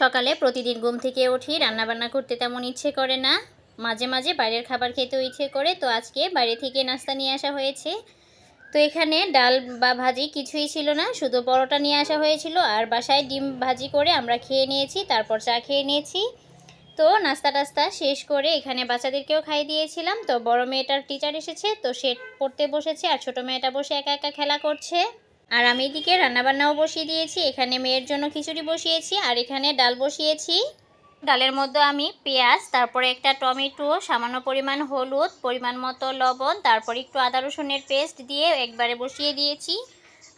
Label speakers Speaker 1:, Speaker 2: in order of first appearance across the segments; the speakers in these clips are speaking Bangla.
Speaker 1: সকালে প্রতিদিন ঘুম থেকে উঠি, রান্নাবান্না করতে তেমন ইচ্ছে করে না। মাঝে মাঝে বাইরের খাবার খেতেও ইচ্ছে করে, তো আজকে বাইরে থেকে নাস্তা নিয়ে আসা হয়েছে। তো এখানে ডাল বা ভাজি কিছুই ছিল না, শুধু পরোটা নিয়ে আসা হয়েছিল আর বাসায় ডিম ভাজি করে আমরা খেয়ে নিয়েছি, তারপর চা খেয়ে নিয়েছি। তো নাস্তা টাস্তা শেষ করে এখানে বাচ্চাদেরকেও খাইয়ে দিয়েছিলাম। তো বড় মেয়েটার টিচার এসেছে, তো সে পড়তে বসেছে আর ছোট মেয়েটা বসে একা একা খেলা করছে। আর আমি এদিকে রান্নাবান্নাও বসিয়ে দিয়েছি, এখানে মেয়ের জন্য খিচুড়ি বসিয়েছি, আর এখানে ডাল বসিয়েছি। ডালের মধ্যে আমি পেঁয়াজ, তারপরে একটা টমেটো, সামান্য পরিমাণ হলুদ, পরিমাণ মতো লবণ, তারপর একটু আদা রসুনের পেস্ট দিয়ে একবারে বসিয়ে দিয়েছি।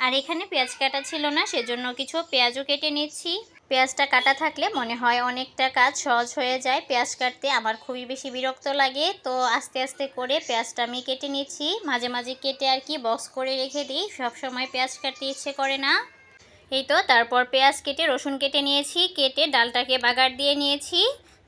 Speaker 1: আর এখানে পেঁয়াজ কাটা ছিল না, সেজন্য কিছু পেঁয়াজও কেটে নিচ্ছি। পেঁয়াজটা কাটা থাকলে মনে হয় অনেকটা কাজ সহজ হয়ে যায়। পেঁয়াজ কাটতে আমার খুবই বেশি বিরক্ত লাগে, তো আস্তে আস্তে করে পেঁয়াজটা আমি কেটে নিচ্ছি। মাঝে মাঝে কেটে আর কি বক্স করে রেখে দিই সবসময় পেঁয়াজ কাটতে ইচ্ছে করে না। এই তো, তারপর পেঁয়াজ কেটে রসুন কেটে নিয়েছি, কেটে ডালটাকে বাগার দিয়ে নিয়েছি।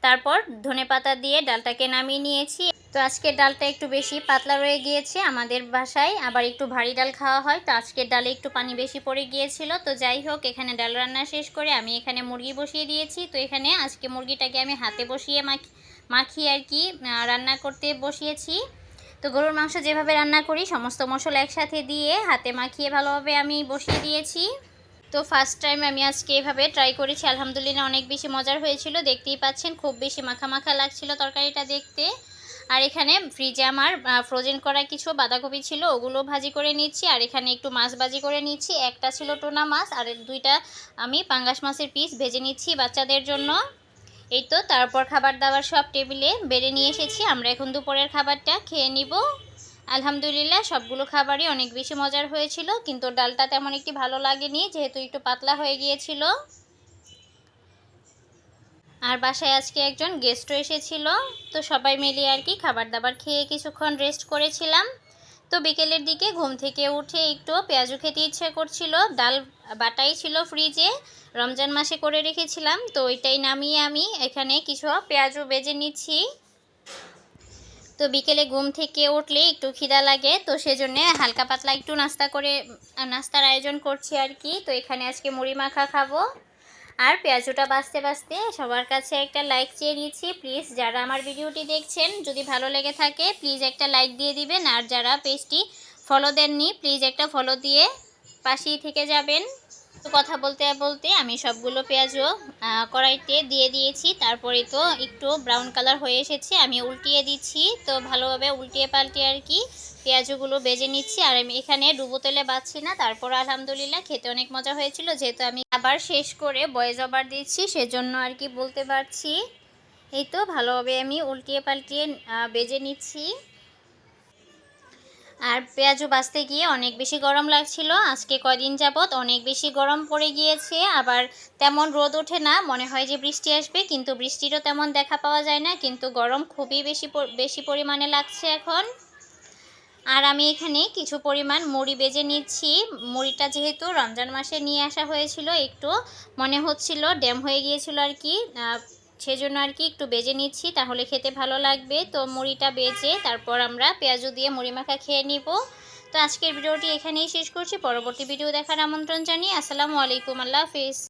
Speaker 1: তারপর ধনে পাতা দিয়ে ডালটাকে নামিয়ে নিয়েছি। তো আজকের ডালটা একটু বেশি পাতলা রয়ে গিয়েছে আমাদের বাসায়, আবার একটু ভারী ডাল খাওয়া হয়। তো আজকের ডালে একটু পানি বেশি পড়ে গিয়েছিল। তো যাই হোক, এখানে ডাল রান্না শেষ করে আমি এখানে মুরগি বসিয়ে দিয়েছি। তো এখানে আজকে মুরগিটাকে আমি হাতে বসিয়ে মাখি, মাখিয়ে আর কি রান্না করতে বসিয়েছি। তো গরুর মাংস যেভাবে রান্না করি, সমস্ত মশলা একসাথে দিয়ে হাতে মাখিয়ে ভালোভাবে আমি বসিয়ে দিয়েছি। তো ফার্স্ট টাইম আমি আজকে এভাবে ট্রাই করেছি। আলহামদুলিল্লাহ অনেক বেশি মজার হয়েছিল। দেখতেই পাচ্ছেন, খুব বেশি মাখা মাখা লাগছিল তরকারিটা দেখতে। আর এখানে ফ্রিজে আমার ফ্রোজেন করা কিছু বাঁধাকপি ছিল, ওগুলো ভাজি করে নিচ্ছি। আর এখানে একটু মাছ ভাজি করে নিচ্ছি। একটা ছিল টোনা মাছ, আর দুইটা আমি পাঙ্গাস মাছের পিস ভেজে নিচ্ছি বাচ্চাদের জন্য। এই তো, তারপর খাবার দাবার সব টেবিলে বেড়ে নিয়ে এসেছি। আমরা এখন দুপুরের খাবারটা খেয়ে নিব। আলহামদুলিল্লাহ, সবগুলো খাবারই অনেক বেশি মজার হয়েছিল, কিন্তু ডালটা তেমন একটি ভালো লাগেনি, যেহেতু একটু পাতলা হয়ে গিয়েছিল। আর বাসায় আজকে একজন গেস্টও এসেছিল, তো সবাই মিলে আর কি খাবার দাবার খেয়ে কিছুক্ষণ রেস্ট করেছিলাম। তো বিকেলের দিকে ঘুম থেকে উঠে একটু পেঁয়াজু খেতে ইচ্ছে করছিল, ডাল বাটাই ছিল ফ্রিজে রমজান মাসে করে রেখেছিলাম, তো ওইটাই নামিয়ে আমি এখানে কিছু পেঁয়াজু বেজে নিচ্ছি। তো বিকেলে ঘুম থেকে উঠলে একটু খিদা লাগে, তো সেজন্য হালকা পাতলা একটু নাস্তা করে, নাস্তার আয়োজন করছি আর কি, তো এখানে আজকে মুড়ি মাখা খাব। আর পেঁয়াজুটা বাঁচতে বাঁচতে সবার কাছে একটা লাইক চেয়ে নিচ্ছি। প্লিজ যারা আমার ভিডিওটি দেখছেন, যদি ভালো লেগে থাকে প্লিজ একটা লাইক দিয়ে দিবেন। আর যারা পেজটি ফলো দেননি প্লিজ একটা ফলো দিয়ে পাশেই থেকে যাবেন। তো কথা বলতে বলতে আমি সবগুলো পেঁয়াজও কড়াইতে দিয়ে দিয়েছি। তারপরে তো একটু ব্রাউন কালার হয়ে এসেছে, আমি উল্টিয়ে দিচ্ছি। তো ভালোভাবে উল্টিয়ে পাল্টিয়ে আর কি পেঁয়াজগুলো বেজে নিচ্ছি। আর আমি এখানে ডুবো তেলে বাচ্ছি না। তারপর আলহামদুলিল্লাহ খেতে অনেক মজা হয়েছিল। যেহেতু আমি আবার শেষ করে বয়েজ ওভার দিচ্ছি, সেজন্য আর কি বলতে পারছি। এই তো ভালোভাবে আমি উল্টিয়ে পাল্টিয়ে বেজে নিচ্ছি। আর পেঁয়াজও বাঁচতে গিয়ে অনেক বেশি গরম লাগছিল। আজকে কদিন যাবৎ অনেক বেশি গরম পড়ে গিয়েছে। আবার তেমন রোদ ওঠে না, মনে হয় যে বৃষ্টি আসবে, কিন্তু বৃষ্টিরও তেমন দেখা পাওয়া যায় না, কিন্তু গরম খুবই বেশি বেশি পরিমাণে লাগছে এখন। আর আমি এখানে কিছু পরিমাণ মুড়ি বেজে নিচ্ছি। মুড়িটা যেহেতু রমজান মাসে নিয়ে আসা হয়েছিল, একটু মনে হচ্ছিল, ড্যাম হয়ে গিয়েছিল আর কি। সেজন্য আর কি একটু বেজে নিচ্ছি, তাহলে খেতে ভালো লাগবে। তো মুড়িটা বেজে তারপর আমরা পেঁয়াজু দিয়ে মুড়ি মাখা খেয়ে নিব। তো আজকের ভিডিওটি এখানেই শেষ করছি, পরবর্তী ভিডিও দেখার আমন্ত্রণ জানিয়ে আসসালামু আলাইকুম, আল্লাহ হাফিজ।